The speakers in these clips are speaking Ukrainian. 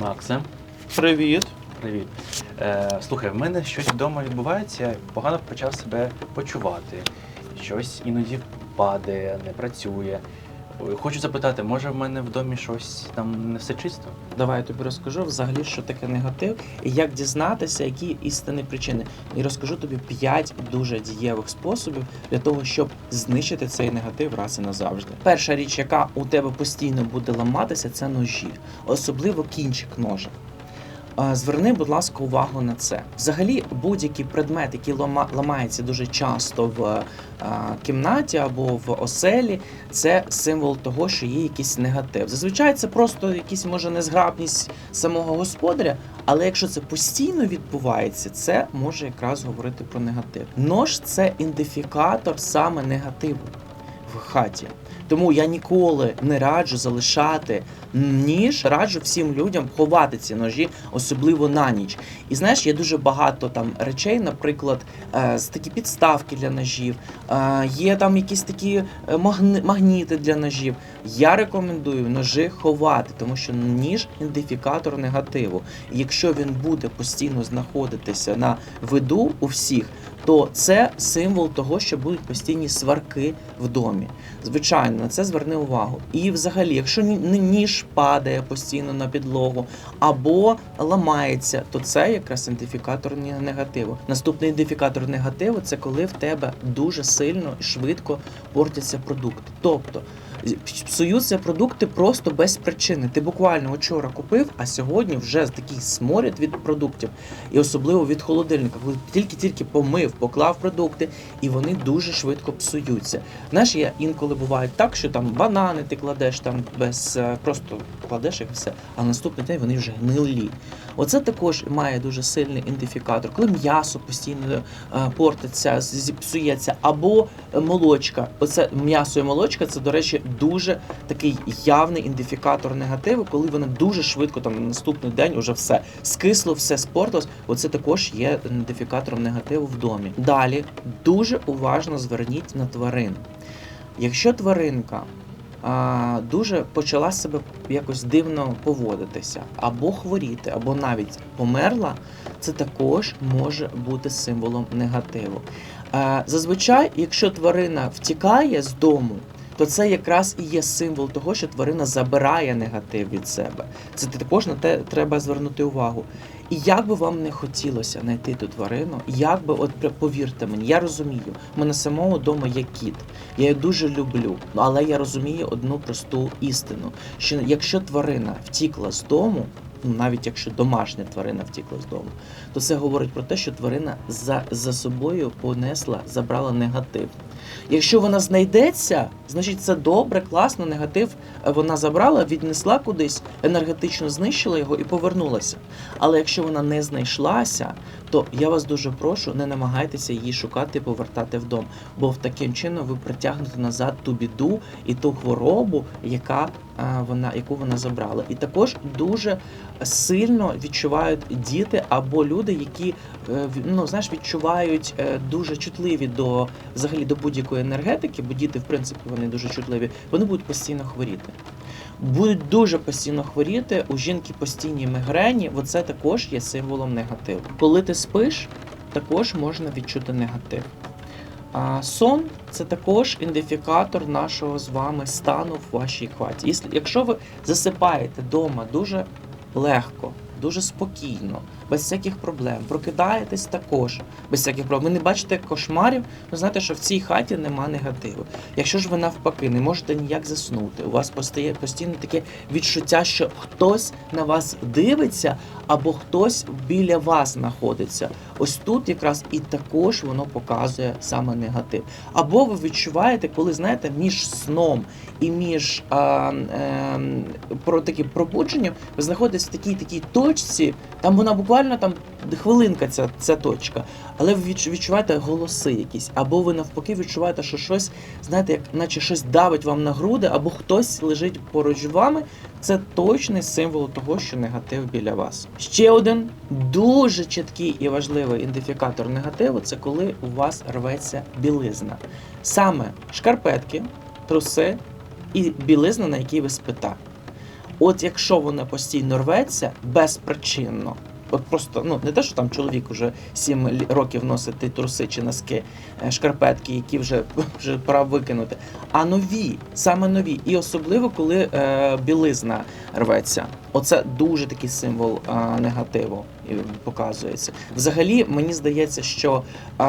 Максе, Привіт. привіт. Е, слухай, в мене щось вдома відбувається, я погано почав себе почувати. Щось іноді падає, не працює. Хочу запитати, може в мене в домі щось там не все чисто? Давай я тобі розкажу взагалі, що таке негатив, і як дізнатися, які істинні причини. І розкажу тобі 5 дуже дієвих способів для того, щоб знищити цей негатив раз і назавжди. Перша річ, яка у тебе постійно буде ламатися, це ножі, особливо кінчик ножа. Зверни, будь ласка, увагу на це. Взагалі, будь-який предмет, який лама- ламається дуже часто в кімнаті або в оселі, це символ того, що є якийсь негатив. Зазвичай це просто якісь може незграбність самого господаря, але якщо це постійно відбувається, це може якраз говорити про негатив. Нож це ідентифікатор саме негативу в хаті. Тому я ніколи не раджу залишати ніж, раджу всім людям ховати ці ножі, особливо на ніч. І знаєш, є дуже багато там речей, наприклад, е, такі підставки для ножів, е, є там якісь такі е, магніти для ножів. Я рекомендую ножи ховати, тому що ніж ідентифікатор негативу. Якщо він буде постійно знаходитися на виду у всіх, то це символ того, що будуть постійні сварки в домі. Звичайно, на це зверни увагу. І взагалі, якщо ні- ні- ніж падає постійно на підлогу або ламається, то це якраз ідентифікатор негативу. Наступний ідентифікатор негативу це коли в тебе дуже сильно і швидко портяться продукти. Тобто псуються продукти просто без причини. Ти буквально вчора купив, а сьогодні вже такий сморід від продуктів, і особливо від холодильника, коли тільки-тільки помив, поклав продукти, і вони дуже швидко псуються. Знаєш, я інколи буває так, що там банани ти кладеш там без е, просто кладеш їх і все, а наступний день вони вже гнилі. Оце також має дуже сильний ідентифікатор, коли м'ясо постійно е, портиться, зіпсується, або молочка. Оце м'ясо і молочка, це, до речі, дуже такий явний ідентифікатор негативу, коли вони дуже швидко там на наступний день уже все скисло, все спортилось. Оце також є ідентифікатором негативу в домі. Далі дуже уважно зверніть на тварин. Якщо тваринка а, дуже почала себе якось дивно поводитися, або хворіти, або навіть померла, це також може бути символом негативу. Зазвичай, якщо тварина втікає з дому, то це якраз і є символ того, що тварина забирає негатив від себе. Це також на те треба звернути увагу. І як би вам не хотілося знайти ту тварину, як би, от повірте мені, я розумію, в мене самого вдома є кіт. Я його дуже люблю, але я розумію одну просту істину: що якщо тварина втікла з дому, навіть якщо домашня тварина втікла з дому, то це говорить про те, що тварина за, за собою понесла, забрала негатив. Якщо вона знайдеться, значить це добре, класно, негатив вона забрала, віднесла кудись, енергетично знищила його і повернулася. Але якщо вона не знайшлася, то я вас дуже прошу, не намагайтеся її шукати і повертати вдома, бо в таким чином ви притягнете назад ту біду і ту хворобу, яка вона, яку вона забрала. І також дуже сильно відчувають діти або люди, які е, ну, знаєш, відчувають е, дуже чутливі до взагалі до будь-якої енергетики, бо діти, в принципі, вони дуже чутливі, вони будуть постійно хворіти. Будуть дуже постійно хворіти, у жінки постійні мігрені, оце також є символом негативу. Коли ти спиш, також можна відчути негатив. А сон це також ідентифікатор нашого з вами стану в вашій хаті. Якщо- ви засипаєте вдома дуже легко, дуже спокійно, без всяких проблем, прокидаєтесь також без всяких проблем. Ви не бачите кошмарів, ви знаєте, що в цій хаті нема негативу. Якщо ж ви навпаки не можете ніяк заснути, у вас постає постійно таке відчуття, що хтось на вас дивиться, або хтось біля вас знаходиться. Ось тут якраз і також воно показує саме негатив. Або ви відчуваєте, коли знаєте, між сном і між а, ем, про таким пробудженням ви знаходитесь в такій такій точці, там вона буквально там хвилинка, ця, ця точка, але ви відчуваєте голоси якісь, або ви навпаки відчуваєте, що щось, знаєте, як наче щось давить вам на груди, або хтось лежить поруч вами. Це точний символ того, що негатив біля вас. Ще один дуже чіткий і важливий ідентифікатор негативу це коли у вас рветься білизна. Саме шкарпетки, труси і білизна, на якій ви спите. От якщо вона постійно рветься безпричинно, от просто ну не те, що там чоловік вже 7 років носить труси чи носки, е, шкарпетки, які вже, вже пора викинути, а нові, саме нові, і особливо коли е, білизна рветься. Оце дуже такий символ е, негативу показується. Взагалі, мені здається, що е,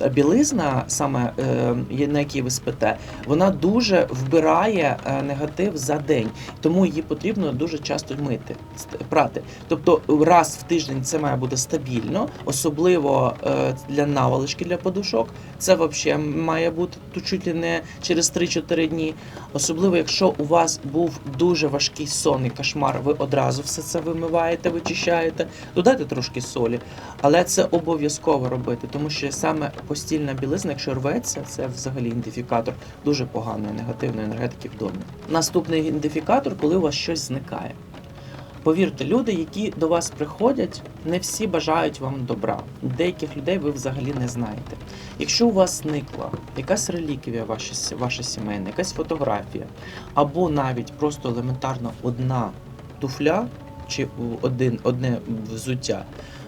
е, білизна, саме е, на якій ви спите, вона дуже вбирає негатив за день, тому її потрібно дуже часто мити, прати. Тобто раз в тиждень це має бути стабільно, особливо для наволочки для подушок. Це взагалі має бути чуть ли не через 3-4 дні. Особливо, якщо у вас був дуже важкий сон і кошмар, ви одразу все це вимиваєте, вичищаєте, додайте трошки солі. Але це обов'язково робити, тому що саме постільна білизна, якщо рветься, це взагалі ідентифікатор дуже поганої негативної енергетики в домі. Наступний ідентифікатор, коли у вас щось зникає. Повірте, люди, які до вас приходять, не всі бажають вам добра. Деяких людей ви взагалі не знаєте. Якщо у вас зникла якась реліквія ваша, ваша сімейна, якась фотографія, або навіть просто елементарно одна туфля чи один, одне взуття,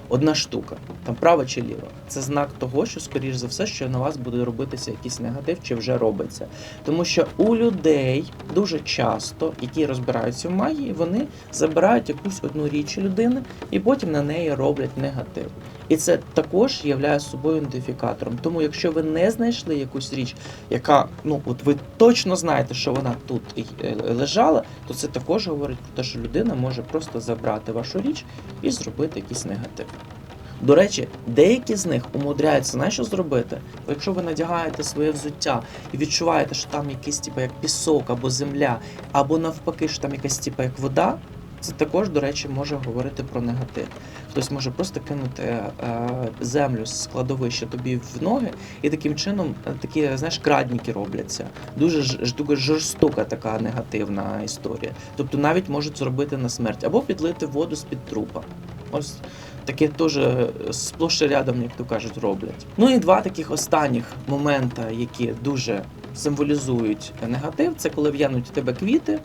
одна штука, там права чи ліва, це знак того, що, скоріш за все, що на вас буде робитися якийсь негатив, чи вже робиться. Тому що у людей дуже часто, які розбираються в магії, вони забирають якусь одну річ людини і потім на неї роблять негатив. І це також є собою ідентифікатором. Тому, якщо ви не знайшли якусь річ, яка ну от ви точно знаєте, що вона тут е, лежала, то це також говорить про те, що людина може просто забрати вашу річ і зробити якийсь негатив. До речі, деякі з них умудряються знаєш, що зробити. Якщо ви надягаєте своє взуття і відчуваєте, що там якийсь типу, як пісок або земля, або навпаки, що там якась типу, як вода, це також, до речі, може говорити про негатив. Хтось може просто кинути е, землю з складовища тобі в ноги, і таким чином е, такі, знаєш, крадніки робляться. Дуже жорстока така негативна історія. Тобто навіть можуть зробити на смерть або підлити воду з-під трупа. Ось таке теж е, сплош рядом, як то кажуть, роблять. Ну і два таких останніх момента, які дуже символізують негатив, це коли в'януть у тебе квіти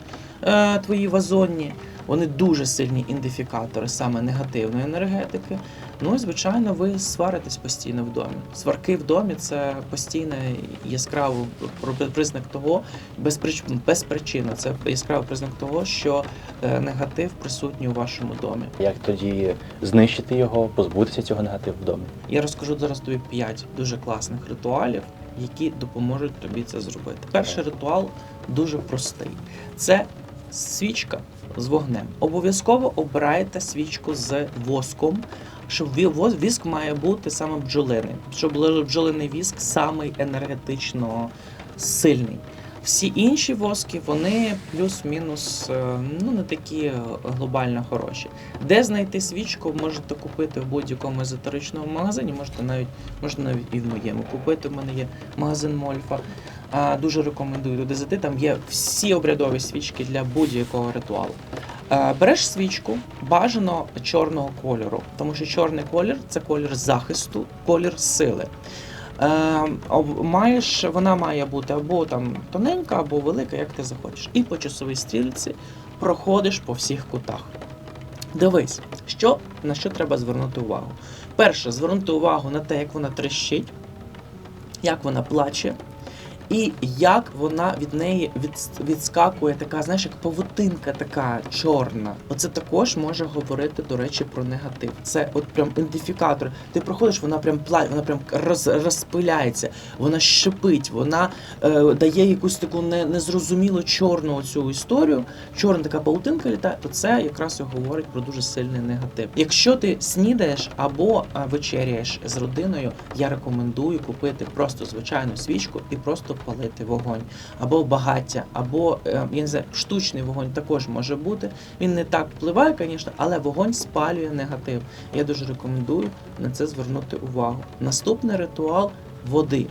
е, твої вазонні. Вони дуже сильні індифікатори саме негативної енергетики. Ну і звичайно, ви сваритесь постійно в домі. Сварки в домі це постійний яскравий признак того, без, причини. Це яскравий признак того, що е, негатив присутній у вашому домі. Як тоді знищити його, позбутися цього негативу в домі? Я розкажу зараз тобі 5 дуже класних ритуалів, які допоможуть тобі це зробити. Перший ритуал дуже простий: це свічка з вогнем. Обов'язково обирайте свічку з воском. Щоб ві- віск має бути саме бджолиний, щоб бджолиний віск самий енергетично сильний. Всі інші воски вони плюс-мінус е, ну не такі глобально хороші. Де знайти свічку, можете купити в будь-якому езотеричному магазині, можете навіть можна навіть і в моєму купити. У мене є магазин Мольфа. Дуже рекомендую туди зайти. Там є всі обрядові свічки для будь-якого ритуалу. Береш свічку, бажано чорного кольору, тому що чорний колір це колір захисту, колір сили. Маєш, вона має бути або там тоненька, або велика, як ти захочеш. І по часовій стрілці проходиш по всіх кутах. Дивись, що, на що треба звернути увагу. Перше, звернути увагу на те, як вона трещить, як вона плаче, і як вона від неї від, відскакує така, знаєш, як павутинка така чорна. Оце також може говорити, до речі, про негатив. Це от прям ідентифікатор. Ти проходиш, вона прям пла, вона прям роз, розпиляється, вона шипить, вона е, дає якусь таку не, незрозумілу чорну цю історію. Чорна така павутинка літає, то це якраз і говорить про дуже сильний негатив. Якщо ти снідаєш або е, вечеряєш з родиною, я рекомендую купити просто звичайну свічку і просто палити вогонь, або багаття, або е, я не штучний вогонь також може бути. Він не так впливає, звісно, але вогонь спалює негатив. Я дуже рекомендую на це звернути увагу. Наступний ритуал води.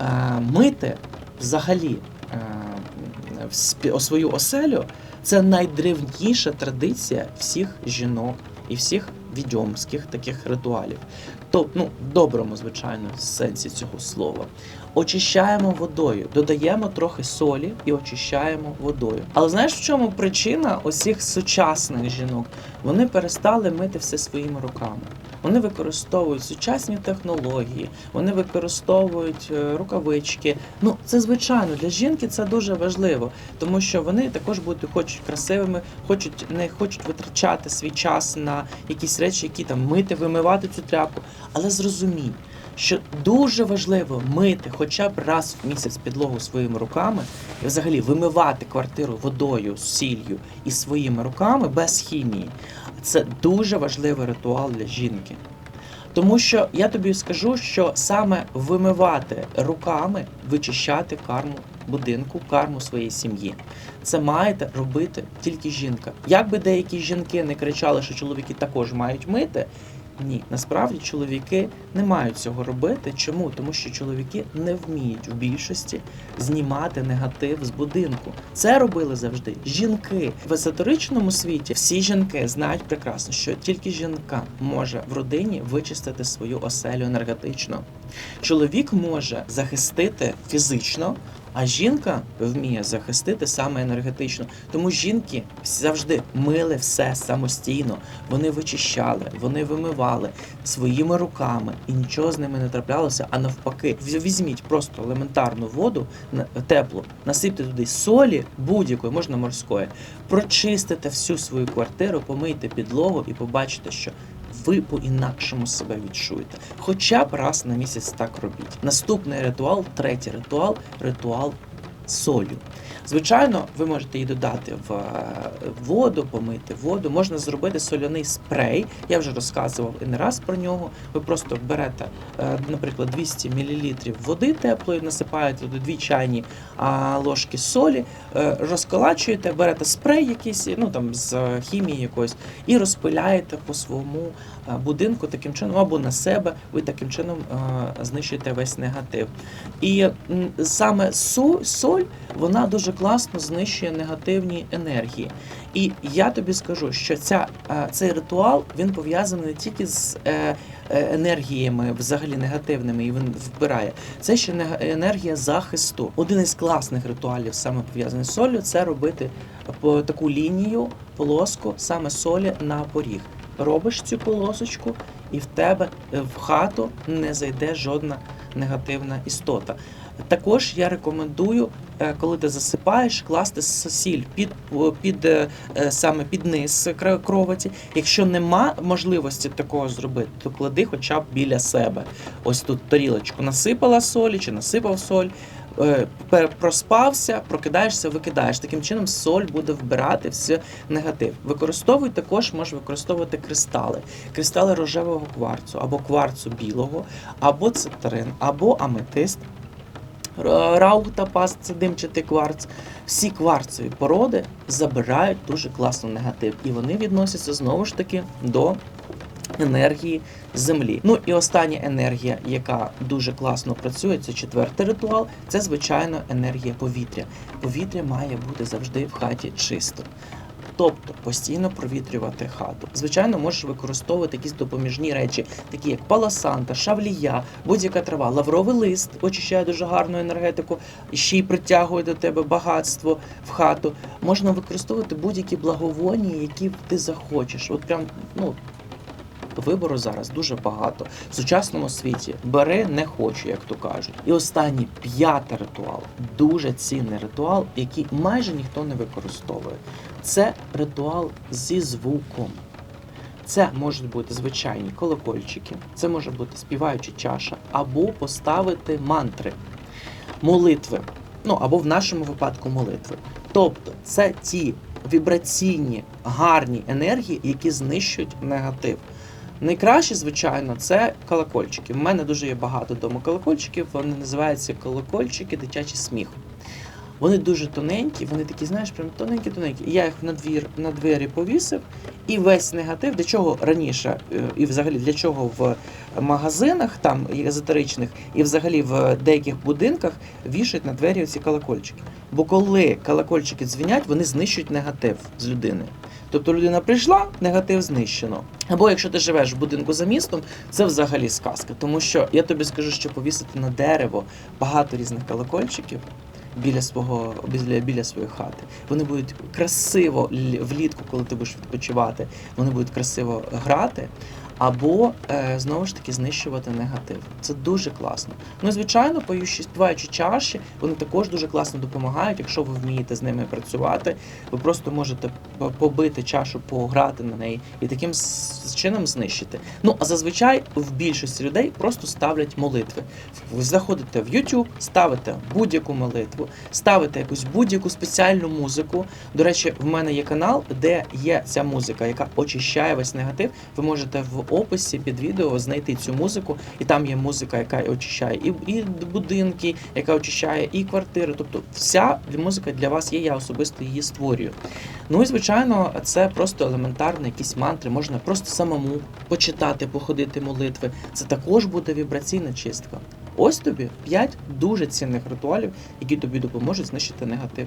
Е, Мити взагалі е, свою оселю це найдревніша традиція всіх жінок і всіх відьомських таких ритуалів. То, ну, в доброму, звичайно, сенсі цього слова. Очищаємо водою, додаємо трохи солі і очищаємо водою. Але знаєш, в чому причина усіх сучасних жінок? Вони перестали мити все своїми руками. Вони використовують сучасні технології, вони використовують е, рукавички. Ну, це звичайно для жінки це дуже важливо, тому що вони також будуть хочуть красивими, хочуть не хочуть витрачати свій час на якісь речі, які там мити, вимивати цю тряпку. Але зрозумій, що дуже важливо мити хоча б раз в місяць підлогу своїми руками і взагалі вимивати квартиру водою, сіллю і своїми руками без хімії. Це дуже важливий ритуал для жінки. Тому що я тобі скажу, що саме вимивати руками, вичищати карму будинку, карму своєї сім'ї. Це маєте робити тільки жінка. Як би деякі жінки не кричали, що чоловіки також мають мити. Ні, насправді чоловіки не мають цього робити. Чому? Тому що чоловіки не вміють в більшості знімати негатив з будинку. Це робили завжди жінки в езотеричному світі. Всі жінки знають прекрасно, що тільки жінка може в родині вичистити свою оселю енергетично. Чоловік може захистити фізично. А жінка вміє захистити саме енергетично. Тому жінки завжди мили все самостійно. Вони вичищали, вони вимивали своїми руками, і нічого з ними не траплялося. А навпаки, візьміть просто елементарну воду теплу, насипте туди солі будь-якої, можна морської, прочистите всю свою квартиру, помийте підлогу і побачите, що ви по-інакшому себе відчуєте. Хоча б раз на місяць так робіть. Наступний ритуал, третій ритуал ритуал солю. Звичайно, ви можете її додати в е, воду, помити воду. Можна зробити соляний спрей. Я вже розказував і не раз про нього. Ви просто берете, е, наприклад, 200 мл води теплої, насипаєте туди дві чайні ложки солі, е, розколачуєте, берете спрей якийсь, ну там з хімії якоїсь, і розпиляєте по своєму будинку таким чином, або на себе, ви таким чином знищуєте весь негатив. І саме су- соль вона дуже класно знищує негативні енергії. І я тобі скажу, що ця, е, цей ритуал він пов'язаний не тільки з е, е, енергіями, взагалі негативними, і він вбирає. Це ще енергія захисту. Один із класних ритуалів, саме пов'язаний з солью, це робити таку лінію, полоску саме солі на поріг. Робиш цю полосочку, і в тебе в хату не зайде жодна негативна істота. Також я рекомендую, коли ти засипаєш, класти сіль під, під е, е, саме під низ кроваті. Якщо нема можливості такого зробити, то клади хоча б біля себе. Ось тут тарілочку насипала солі чи насипав соль. е, Проспався, прокидаєшся, викидаєш. Таким чином соль буде вбирати все негатив. Використовуй також, можеш використовувати кристали. Кристали рожевого кварцу, або кварцу білого, або цитрин, або аметист. Р- Раутапас це димчатий кварц. Всі кварцеві породи забирають дуже класно негатив, і вони відносяться знову ж таки до енергії землі. Ну і остання енергія, яка дуже класно працює, це четвертий ритуал. Це звичайно енергія повітря. Повітря має бути завжди в хаті чисто. Тобто постійно провітрювати хату. Звичайно, можеш використовувати якісь допоміжні речі, такі як паласанта, шавлія, будь-яка трава, лавровий лист очищає дуже гарну енергетику, ще й притягує до тебе багатство в хату. Можна використовувати будь-які благовоння, які ти захочеш. От прям ну. Вибору зараз дуже багато в сучасному світі. Бери не хочу, як то кажуть. І останній п'ятий ритуал, дуже цінний ритуал, який майже ніхто не використовує. Це ритуал зі звуком. Це можуть бути звичайні колокольчики, це може бути співаюча чаша, або поставити мантри, молитви. Ну або в нашому випадку молитви. Тобто, це ті вібраційні гарні енергії, які знищують негатив. Найкраще, звичайно, це колокольчики. У мене дуже є багато вдома колокольчиків. Вони називаються колокольчики дитячий сміх. Вони дуже тоненькі, вони такі, знаєш, прям тоненькі-тоненькі. Я їх на двір на двері повісив, і весь негатив, для чого раніше, е, і взагалі для чого в магазинах там езотеричних, і взагалі в деяких будинках вішають на двері ці колокольчики. Бо коли колокольчики дзвінять, вони знищують негатив з людини. Тобто людина прийшла, негатив знищено. Або якщо ти живеш в будинку за містом, це взагалі сказка. Тому що я тобі скажу, що повісити на дерево багато різних колокольчиків біля свого біля, біля своєї хати. Вони будуть красиво лі- влітку, коли ти будеш відпочивати, вони будуть красиво грати. Або е, знову ж таки знищувати негатив. Це дуже класно. Ну, і, звичайно, поющі співаючі чаші, вони також дуже класно допомагають, якщо ви вмієте з ними працювати. Ви просто можете побити чашу, пограти на неї і таким чином знищити. Ну а зазвичай в більшості людей просто ставлять молитви. Ви заходите в YouTube, ставите будь-яку молитву, ставите якусь будь-яку спеціальну музику. До речі, в мене є канал, де є ця музика, яка очищає весь негатив. Ви можете в описі під відео знайти цю музику, і там є музика, яка очищає і, і будинки, яка очищає, і квартири. Тобто, вся музика для вас є, я особисто її створюю. Ну і звичайно, це просто елементарно, якісь мантри, можна просто самому почитати, походити молитви. Це також буде вібраційна чистка. Ось тобі 5 дуже цінних ритуалів, які тобі допоможуть знищити негатив.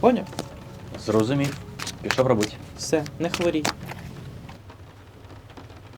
Поняв? Зрозумів. Пішов робити. Все, не хворій.